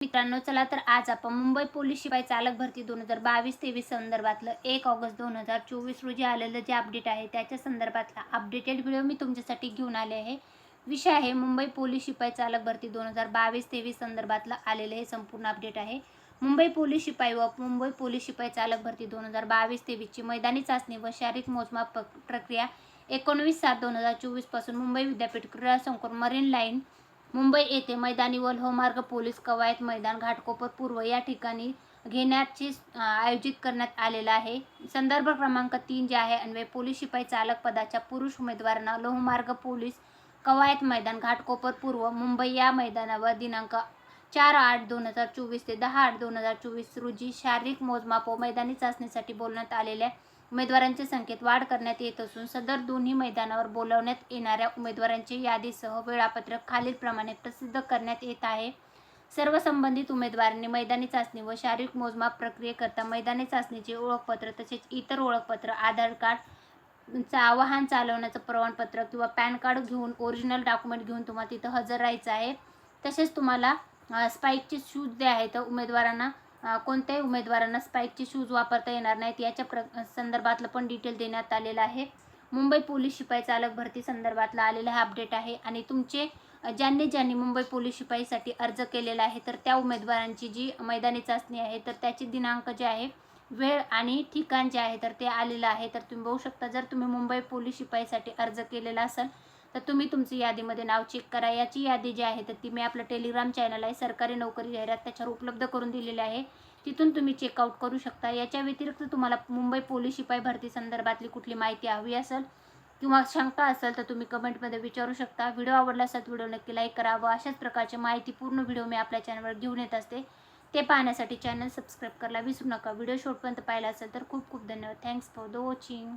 मित्रांनो चला तर आज आपण मुंबई पोलीस शिपाई चालक भरती दोन हजार बावीस तेवीस संदर्भातलं एक ऑगस्ट दोन हजार चोवीस रोजी आलेलं जे अपडेट आहे त्याच्या संदर्भातला अपडेटेड व्हिडिओ मी तुमच्यासाठी घेऊन आले आहे. विषय आहे मुंबई पोलीस शिपाई चालक भरती दोन हजार बावीस तेवीस संदर्भातलं आलेलं हे संपूर्ण अपडेट आहे. मुंबई पोलीस शिपाई व मुंबई पोलीस शिपाई चालक भरती दोन हजार बावीस तेवीसची मैदानी चाचणी व शारीरिक मोजमाप प्रक्रिया एकोणवीस सात दोन हजार चोवीसपासून मुंबई विद्यापीठ क्रीडा संकुल मरीन लाईन मुंबई येथे मैदानी व लोहमार्ग पोलीस कवायत मैदान घाटकोपर पूर्व या ठिकाणी घेण्याची आयोजित करण्यात आलेला आहे. संदर्भ क्रमांक तीन जे आहे अन्वय पोलीस शिपाई चालक पदाच्या पुरुष उमेदवारांना लोहमार्ग पोलीस कवायत मैदान घाटकोपर पूर्व मुंबई या मैदानावर दिनांक चार आठ दोन हजार चोवीस ते दहा आठ दोन हजार चोवीस रोजी शारीरिक मोजमाप व मैदानी चाचणीसाठी बोलण्यात आलेल्या उमेदवारांच्या संख्येत वाढ करण्यात येत असून सदर दोन्ही मैदानावर बोलवण्यात येणाऱ्या उमेदवारांची यादीसह वेळापत्रक खालीलप्रमाणे प्रसिद्ध करण्यात येत आहे. सर्व संबंधित उमेदवारांनी मैदानी चाचणी व शारीरिक मोजमाप प्रक्रियेकरता मैदानी चाचणीचे ओळखपत्र तसेच इतर ओळखपत्र आधार कार्ड चा वाहन चालवण्याचं प्रमाणपत्र किंवा पॅन कार्ड घेऊन ओरिजिनल डॉक्युमेंट घेऊन तुम्हाला तिथं हजर राहायचं आहे. तसेच तुम्हाला स्पाईकचे शूज जे आहेत उमेदवारांना कोणत्याही उमेदवारांना स्पाईकचे शूज वापरता येणार नाहीत. याच्या प्र संदर्भातलं पण डिटेल देण्यात आलेलं आहे. मुंबई पोलीस शिपाई चालक भरती संदर्भातला आलेला हा अपडेट आहे. आणि तुमचे ज्यांनी ज्यांनी मुंबई पोलीस शिपाईसाठी अर्ज केलेला आहे तर त्या उमेदवारांची जी मैदानी चाचणी आहे तर त्याची दिनांक जे आहे वेळ आणि ठिकाण जे आहे तर ते आलेलं आहे. तर तुम्ही बघू शकता जर तुम्ही मुंबई पोलीस शिपाईसाठी अर्ज केलेला असाल तर तुम्ही तुमची यादीमध्ये नाव चेक करा. याची यादी जी आहे तर ती मी आपलं टेलिग्राम चॅनल आहे सरकारी नोकरी जाहिरात त्याच्यावर उपलब्ध करून दिलेली आहे. तिथून तुम्ही चेकआउट करू शकता. याच्या व्यतिरिक्त तुम्हाला मुंबई पोलीस शिपाई भरती संदर्भातली कुठली माहिती हवी असेल किंवा शंका असेल तर तुम्ही कमेंटमध्ये विचारू शकता. व्हिडिओ आवडला असेल व्हिडिओ नक्की लाईक करा व अशाच प्रकारची माहिती पूर्ण व्हिडिओ मी आपल्या चॅनलवर घेऊन येत असते. ते पाहण्यासाठी चॅनल सबस्क्राईब करायला विसरू नका. व्हिडिओ शॉर्टपर्यंत पाहिला असेल तर खूप खूप धन्यवाद. Thanks for the watching